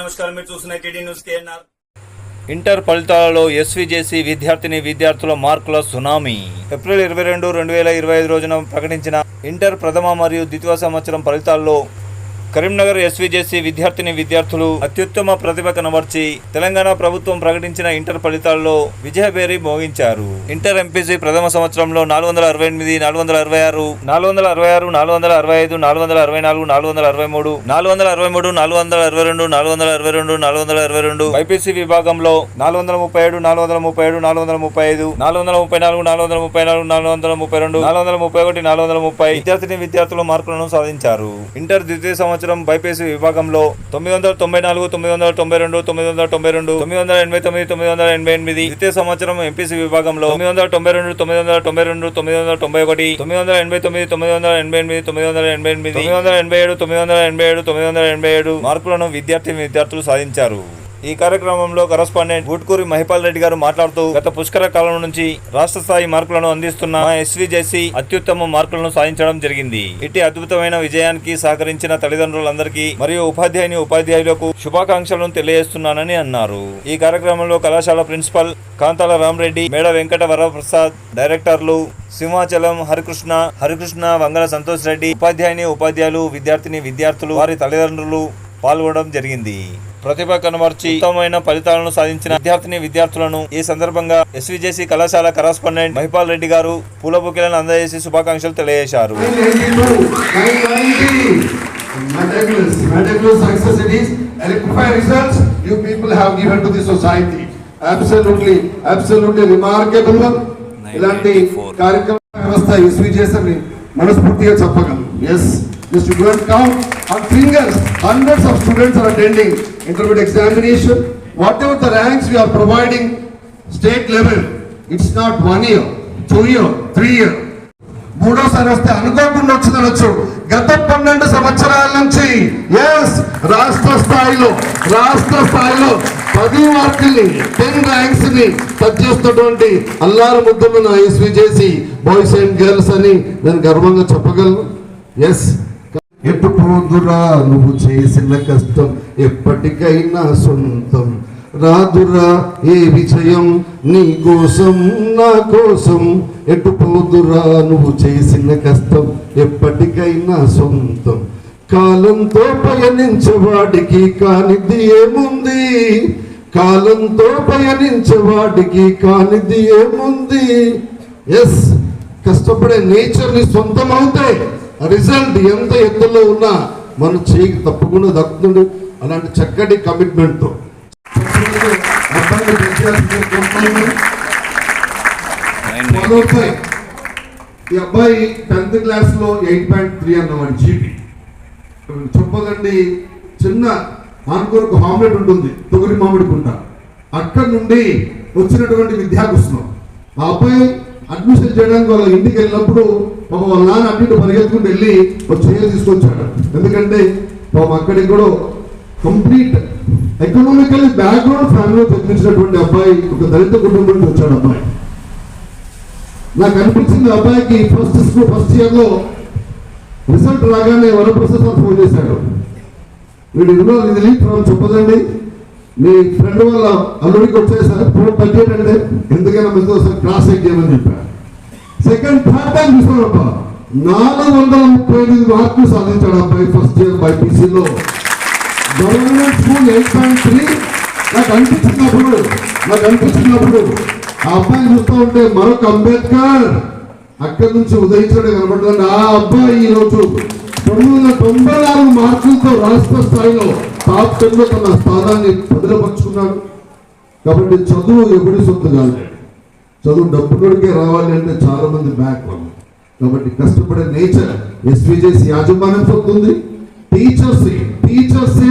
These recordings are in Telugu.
నమస్కారం. మీరు చూస్తున్న టీడీ న్యూస్ కేఎన్ఆర్ ఇంటర్ ఫలితాలలో ఎస్విజేసి విద్యార్థిని విద్యార్థుల మార్కుల సునామీ. ఏప్రిల్ ఇరవై రెండు రెండు వేల ఇరవై ఐదు రోజున ప్రకటించిన ఇంటర్ ప్రథమ మరియు ద్వితీయ సంవత్సరం ఫలితాల్లో కరీంనగర్ ఎస్విజేసి విద్యార్థిని విద్యార్థులు అత్యుత్తమ ప్రతిభ కనబర్చి తెలంగాణ ప్రభుత్వం ప్రకటించిన ఇంటర్ ఫలితాల్లో విజయభేరి మోగించారు ఇంటర్ ఎంపీసీ ప్రథమ సంవత్సరంలో నాలుగు వందల అరవై ఎనిమిది నాలుగు వందల అరవై ఆరు నాలుగు వందల అరవై ఆరు నాలుగు వందల అరవై ఐదు నాలుగు వందల అరవై నాలుగు నాలుగు వందల అరవై మూడు నాలుగు వందల అరవై మూడు నాలుగు వందల అరవై రెండు నాలుగు వందల అరవై రెండు నాలుగు వందల అరవై రెండు బైపీసీ విభాగంలో నాలుగు వందల ముప్పై ఏడు నాలుగు వందల ముప్పై ఏడు నాలుగు వందల ముప్పై ఐదు నాలుగు వందల ముప్పై నాలుగు నాలుగు వందల ముప్పై నాలుగు నాలుగు వందల ముప్పై రెండు నాలుగు వందల ముప్పై ఒకటి నాలుగు వందల ముప్పై విద్యార్థిని విద్యార్థులు మార్కులను సాధించారు ఇంటర్ ద్వితీయ సంవత్సరం సంవత్సరం బైపీసీ విభాగంలో తొమ్మిది వందల తొంభై నాలుగు తొమ్మిది వందల తొంభై రెండు తొమ్మిది వందల తొంభై రెండు తొమ్మిది వందల ఎనభై తొమ్మిది తొమ్మిది వందల ఎనభై ఎనిమిది ద్వితీయ సంవత్సరం ఎంపీసీ విభాగంలో తొమ్మిది వందల తొంభై రెండు తొమ్మిది వందల తొంభై రెండు తొమ్మిది వందల తొంభై ఒకటి తొమ్మిది వందల ఎనభై తొమ్మిది తొమ్మిది వందల ఎనభై ఎనిమిది తొమ్మిది వందల ఎనభై ఎనిమిది తొమ్మిది వందల ఎనభై ఏడు తొమ్మిది వందల ఎనభై ఏడు తొమ్మిది వందల ఎనభై ఏడు మార్కులను విద్యార్థి విద్యార్థులు సాధించారు ఈ కార్యక్రమంలో కరస్పాండెంట్ గుడ్కూరి మహిపాల్ రెడ్డి గారు మాట్లాడుతూ గత పుష్కర కాలం నుంచి రాష్ట్ర స్థాయి మార్కులను అందిస్తున్న మా ఎస్విజేసి అత్యుత్తమ మార్కులను సాధించడం జరిగింది. ఇట్టి అద్భుతమైన విజయానికి సహకరించిన తల్లిదండ్రులందరికీ మరియు ఉపాధ్యాయుని ఉపాధ్యాయులకు శుభాకాంక్షలను తెలియజేస్తున్నానని అన్నారు. ఈ కార్యక్రమంలో కళాశాల ప్రిన్సిపల్ కాంతాల రామరెడ్డి మేడ వెంకట వరప్రసాద్ డైరెక్టర్లు సింహాచలం హరికృష్ణ హరికృష్ణ వంగల సంతోష్ రెడ్డి ఉపాధ్యాయుని ఉపాధ్యాయులు విద్యార్థిని విద్యార్థులు వారి తల్లిదండ్రులు పాల్గొనడం జరిగింది ప్రతిభ కనబర్చి ఉత్తమమైన ఫలితాలను సాధించిన విద్యార్థిని విద్యార్థులను ఈ సందర్భంగా ఎస్విజేసి కళాశాల కరస్పాండెంట్ మహిపాల్ రెడ్డి గారు పూల బుకేలను అందజేసి శుభాకాంక్షలు తెలియజేశారు 990, 990. Meticulous, meticulous success it is. Electrify results you people have given to the society. Absolutely, absolutely remarkable one. ఇలాంటి కార్యక్రమ వ్యవస్థ ఎస్వి చేసని మనస్ఫూర్తిగా చెప్పగలను yes just don't count on fingers hundreds of students are attending intermediate examination whatever the ranks we are providing state level it's not one year two year three year మూడోసారి వస్తే అనుకోకుండా వచ్చిందనొచ్చు గత పన్నెండు సంవత్సరాల నుంచి ఎస్ రాష్ట్ర స్థాయిలో రాష్ట్ర స్థాయిలో పది మార్కుల్ని టెన్ ర్యాంక్స్ని టచ్ చేస్తున్నటువంటి అల్లారు ముద్దులు ఎస్వి చేసి బాయ్స్ అండ్ గర్ల్స్ అని నేను గర్వంగా చెప్పగలను. ఎస్ ఎటు పోదురా నువ్వు చేసిన కష్టం? ఎప్పటికైనా సొంతం. రాదురా ఏ విజయం నీ కోసం నా కోసం? ఎటు పోదురా నువ్వు చేసిన కష్టం? ఎప్పటికైనా సొంతం. కాలంతో పయనించేవాడికి కానిది ఏముంది? కాలంతో పయనించేవాడికి కానిది ఏముంది? ఎస్ కష్టపడే నేచర్ని సొంతం అవుతాయి రిజల్ట్ ఎంత ఎత్తులో ఉన్నా మన చేయికి తప్పకుండా దక్కుతుంది అలాంటి చక్కటి కమిట్మెంట్ ఈ అబ్బాయి టెన్త్ క్లాస్లో ఎయిట్ పాయింట్ త్రీ అన్నమాట జీపీ చెప్పదండి చిన్న ఆన్కూరకు హామ్లెట్ ఉంటుంది తొగరి మామిడి కుంట. అక్కడ నుండి వచ్చినటువంటి విద్యాకృష్ణం ఆ అబ్బాయి అడ్మిషన్ చేయడానికి వాళ్ళ ఇంటికి వెళ్ళినప్పుడు పాప వాళ్ళ నాన్న అటు ఇటు పరిగెత్తుకుంటూ వెళ్ళి ఒక చైర్ తీసుకొచ్చాడు. ఎందుకంటే పాపం అక్కడికి కూడా కంప్లీట్ ఎకనామికల్ బ్యాక్గ్రౌండ్ ఫ్యామిలీలో జన్మించినటువంటి అబ్బాయి ఒక దళిత కుటుంబం నుంచి వచ్చాడు అబ్బాయి నాకు అనిపించింది అబ్బాయికి ఫస్ట్ స్కూల్ ఫస్ట్ ఇయర్లో రిజల్ట్ రాగానే వరప్రసాద్ ఫోన్ చేశాడు. వీడు ఇందులో ఇది లీక్ ఫ్రమ్ చెప్పదండి. మీ ఫ్రెండ్ వాళ్ళ అల్లుడికి వచ్చేసరికి ఫోన్ బడ్జెట్ అంటే ఎందుకైనా మీతో ఒకసారి క్లాస్ చెక్ చేయమని చెప్పాడు సెకండ్ థర్డ్ టైం చూసాడప్ప నాలుగు వందల ముప్పై ఎనిమిది మార్కులు సాధించాడు అబ్బాయి first year బైపీసీలో government school eight point three నాకు అనిపించినప్పుడు నాకు అనిపించినప్పుడు ఆ అబ్బాయి చూస్తూ ఉంటే మరొక అంబేద్కర్ అక్కడి నుంచి ఉదయించడం కనబడుతుంది ఆ అబ్బాయి ఈరోజు తొమ్మిది వందల తొంభై నాలుగు మార్కులతో రాష్ట్ర స్థాయిలో తాత్కంలో తన స్థానాన్ని పదిలపరుచుకున్నాడు కాబట్టి చదువు ఎప్పుడు సొంత కాదు. చదువు డబ్బులోడికే రావాలి అంటే చాలా మంది బ్యాక్ వాళ్ళు. కాబట్టి కష్టపడే నేచర్ ఎస్విజేసి యాజమాన్యం పొందుతుంది టీచర్స్ టీచర్స్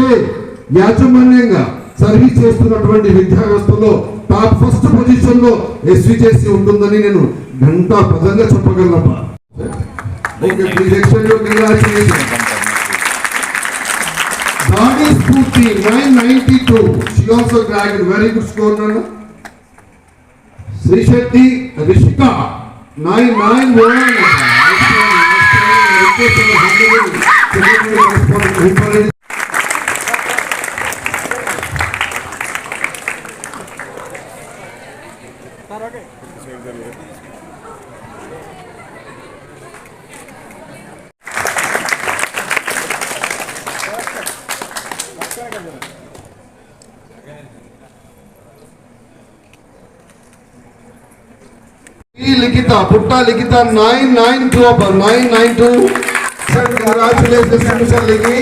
యాజమాన్యంగా సర్వీస్ చేస్తున్నటువంటి విద్యావ్యవస్థలో టాప్ ఫస్ట్ పొజిషన్లో ఎస్విజేసి ఉంటుందని నేను ఘంటా పదంగా చెప్పగలను 250, 992. She also graduated. Very good score, Nana. Sri Shetty Rishika, 991. Okay. Likhitha Putta Likhitha nine nine two nine nine two sir congratulation sir Likhi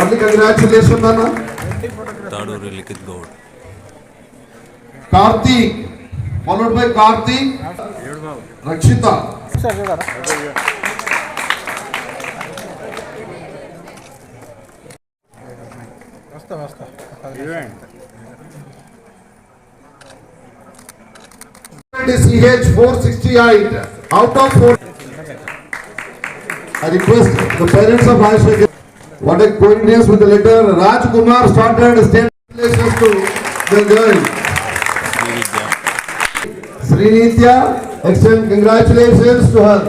అది కంగ్రాచులేషన్ అన్న Taduri Likhith Goud Karthik followed by Karthik Rakshita CH 468 out of 4. I request the parents of Rajshekar, what a coincidence with the letter, Raj Kumar started state relations to the girl. Srinitya, extend congratulations to her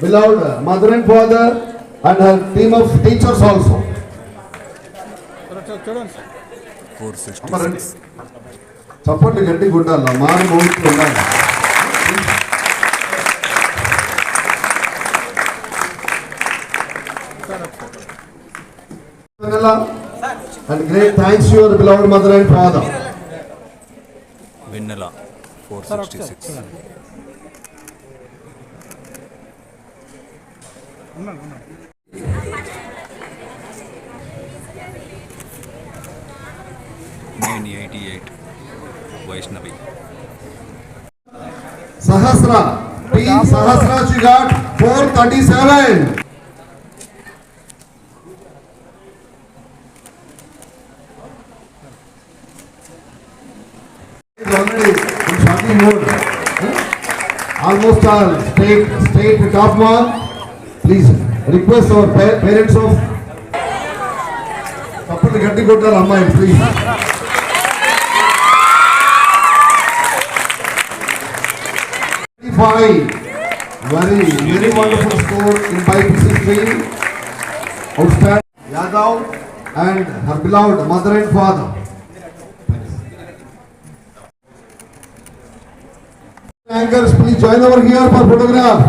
beloved mother and father and her team of teachers also. Four sixty అమ్మ రండి. చప్పట్లు ఉండాలి And great thanks to your beloved mother and father. Six nine eighty eight Vaishnavi Sahasra, P. Sahasra, she got 437. It's Almost all state, state top one. Please request our pa- parents of తప్పని గట్టి కొట్టారు అమ్మాయి please Five. Very, very wonderful score in BPC stream. Outstanding. Yadav and her beloved mother and father. Anchors, please join over here for photograph.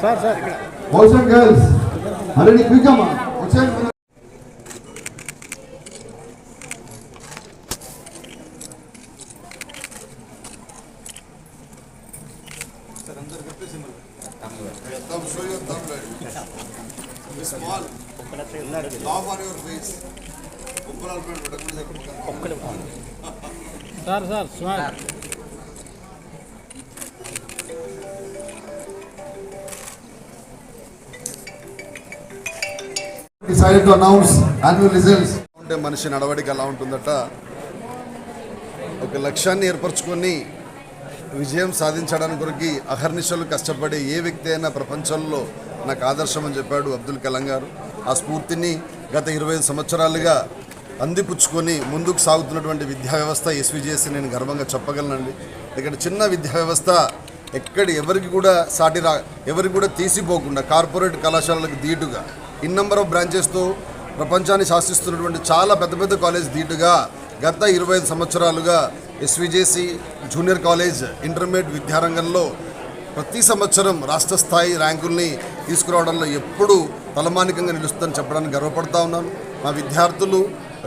Sir, sir. Boys and girls, already quick come on. Thumb, show your thumb right. Small. Laugh on your face. Sir, sir, smile. Decided to announce annual results. ఉంటే మనిషి నడవడిక ఎలా ఉంటుందట? ఒక లక్ష్యాన్ని ఏర్పరచుకొని విజయం సాధించడానికి కొరకు అహర్నిశలు కష్టపడే ఏ వ్యక్తి అయినా ప్రపంచంలో నాకు ఆదర్శం అని చెప్పాడు అబ్దుల్ కలాం గారు. ఆ స్ఫూర్తిని గత ఇరవై ఐదు సంవత్సరాలుగా అందిపుచ్చుకొని ముందుకు సాగుతున్నటువంటి విద్యా వ్యవస్థ ఎస్విజేసి నేను గర్వంగా చెప్పగలనండి. ఇక్కడ చిన్న విద్యా వ్యవస్థ ఎక్కడ ఎవరికి కూడా సాటి రా ఎవరికి కూడా తీసిపోకుండా కార్పొరేట్ కళాశాలలకు దీటుగా ఇన్ నెంబర్ ఆఫ్ బ్రాంచెస్తో ప్రపంచాన్ని శాసిస్తున్నటువంటి చాలా పెద్ద పెద్ద కాలేజ్ ధీటుగా గత ఇరవై ఐదు సంవత్సరాలుగా ఎస్విజేసి జూనియర్ కాలేజ్ ఇంటర్మీడియట్ విద్యారంగంలో ప్రతి సంవత్సరం రాష్ట్ర స్థాయి ర్యాంకుల్ని తీసుకురావడంలో ఎప్పుడూ తలమానికంగా నిలుస్తుందని చెప్పడానికి గర్వపడతా ఉన్నాను. మా విద్యార్థులు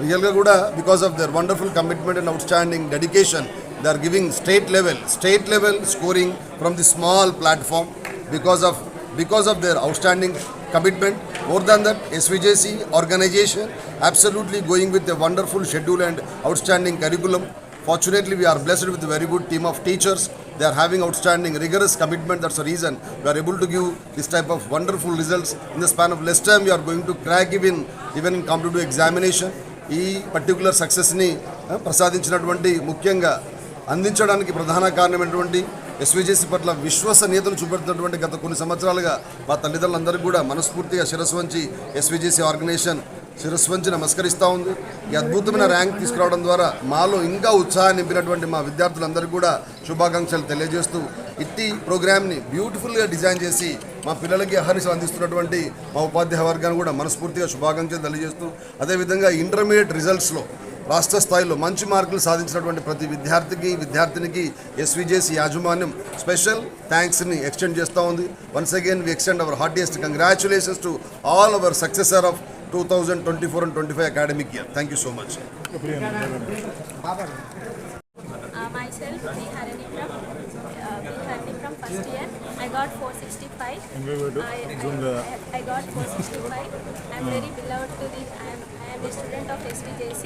రియల్గా కూడా because of their wonderful commitment and outstanding dedication they are giving state level state level scoring from the small platform because of because of their outstanding commitment more than that SVJC organisation absolutely going with a wonderful schedule and outstanding curriculum fortunately we are blessed with very good team of teachers they are having outstanding rigorous commitment that's a reason we are able to give this type of wonderful results in the span of less time we are going to crack in even in computer examination ఈ పర్టికులర్ సక్సెస్ని ప్రసాదించినటువంటి ముఖ్యంగా అందించడానికి ప్రధాన కారణమైనటువంటి ఎస్విజేసి పట్ల విశ్వసనీయతను చూపెడుతున్నటువంటి గత కొన్ని సంవత్సరాలుగా మా తల్లిదండ్రులందరికీ కూడా మనస్ఫూర్తిగా శిరస్సు వంచి ఎస్విజేసి ఆర్గనైజేషన్ శిరస్సు వంచి నమస్కరిస్తూ ఉంది. ఈ అద్భుతమైన ర్యాంక్ తీసుకురావడం ద్వారా మాలో ఇంకా ఉత్సాహాన్ని నింపినటువంటి మా విద్యార్థులందరికీ కూడా శుభాకాంక్షలు తెలియజేస్తూ ఇట్టి ప్రోగ్రామ్ని బ్యూటిఫుల్గా డిజైన్ చేసి మా పిల్లలకి అహర్నిశలు అందిస్తున్నటువంటి మా ఉపాధ్యాయ వర్గాన్ని కూడా మనస్ఫూర్తిగా శుభాకాంక్షలు తెలియజేస్తూ అదేవిధంగా ఇంటర్మీడియట్ రిజల్ట్స్లో రాష్ట్ర స్థాయిలో మంచి మార్కులు సాధించినటువంటి ప్రతి విద్యార్థికి విద్యార్థినికి ఎస్విజేసి యాజమాన్యం స్పెషల్ థ్యాంక్స్ని ఎక్స్టెండ్ చేస్తూ ఉంది. Once again we extend our heartiest congratulations to all our successor of two thousand twenty four and twenty five academic year thank you so much got 465. I, I, I got 465. I'm very beloved to the. I am, I am a student of SVJC.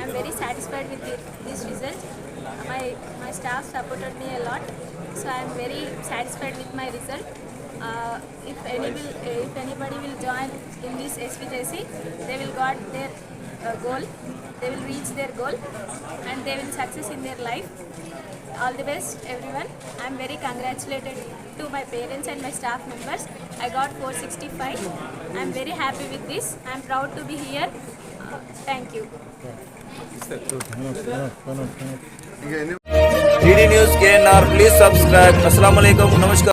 I'm very satisfied with the, this result. My my staff supported me a lot, so I'm very satisfied with my result. Uh, if any will, if anybody will join in this SVJC, they will got their uh, goal they will reach their goal and they will success in their life. All the best everyone. I am very congratulated to my parents and my staff members. I got 465. I am very happy with this. I am proud to be here. Thank you. D News के Please subscribe. Assalamualaikum. सब्सक्राइब